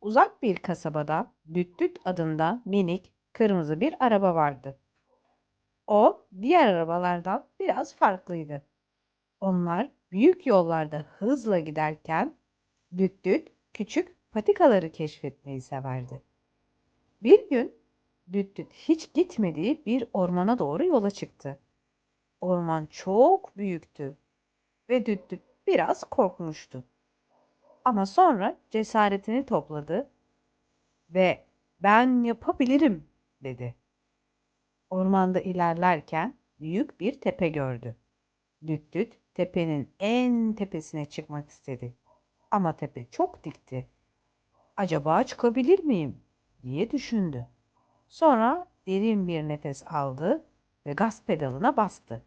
Uzak bir kasabada Düt Düt adında minik kırmızı bir araba vardı. O diğer arabalardan biraz farklıydı. Onlar büyük yollarda hızla giderken Düt Düt küçük patikaları keşfetmeyi severdi. Bir gün Düt Düt hiç gitmediği bir ormana doğru yola çıktı. Orman çok büyüktü ve Düt Düt biraz korkmuştu. Ama sonra cesaretini topladı ve ben yapabilirim dedi. Ormanda ilerlerken büyük bir tepe gördü. Düt Düt tepenin en tepesine çıkmak istedi. Ama tepe çok dikti. Acaba çıkabilir miyim diye düşündü. Sonra derin bir nefes aldı ve gaz pedalına bastı.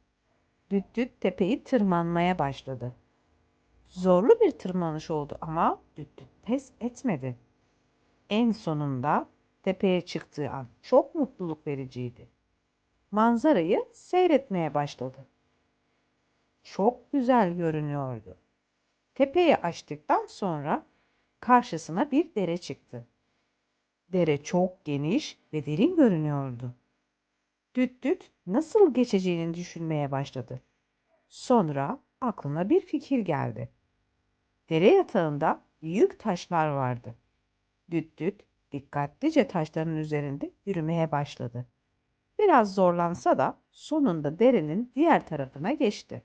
Düt Düt tepeyi tırmanmaya başladı. Zorlu bir tırmanış oldu ama Düt pes etmedi. En sonunda tepeye çıktığı an çok mutluluk vericiydi. Manzarayı seyretmeye başladı. Çok güzel görünüyordu. Tepeyi açtıktan sonra karşısına bir dere çıktı. Dere çok geniş ve derin görünüyordu. Düt düt nasıl geçeceğini düşünmeye başladı. Sonra aklına bir fikir geldi. Dere yatağında büyük taşlar vardı. Düt düt dikkatlice taşların üzerinde yürümeye başladı. Biraz zorlansa da sonunda derenin diğer tarafına geçti.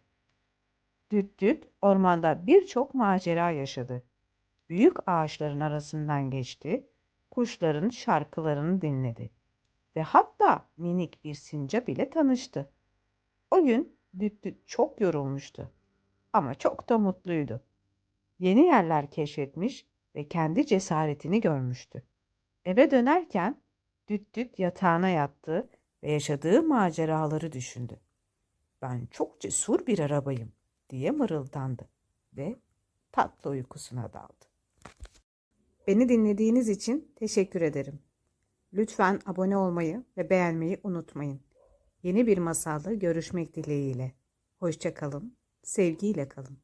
Düt düt ormanda birçok macera yaşadı. Büyük ağaçların arasından geçti, kuşların şarkılarını dinledi ve hatta minik bir sincap ile tanıştı. O gün Düt düt çok yorulmuştu ama çok da mutluydu. Yeni yerler keşfetmiş ve kendi cesaretini görmüştü. Eve dönerken Düt Düt yatağına yattı ve yaşadığı maceraları düşündü. Ben çok cesur bir arabayım diye mırıldandı ve tatlı uykusuna daldı. Beni dinlediğiniz için teşekkür ederim. Lütfen abone olmayı ve beğenmeyi unutmayın. Yeni bir masalda görüşmek dileğiyle. Hoşça kalın, sevgiyle kalın.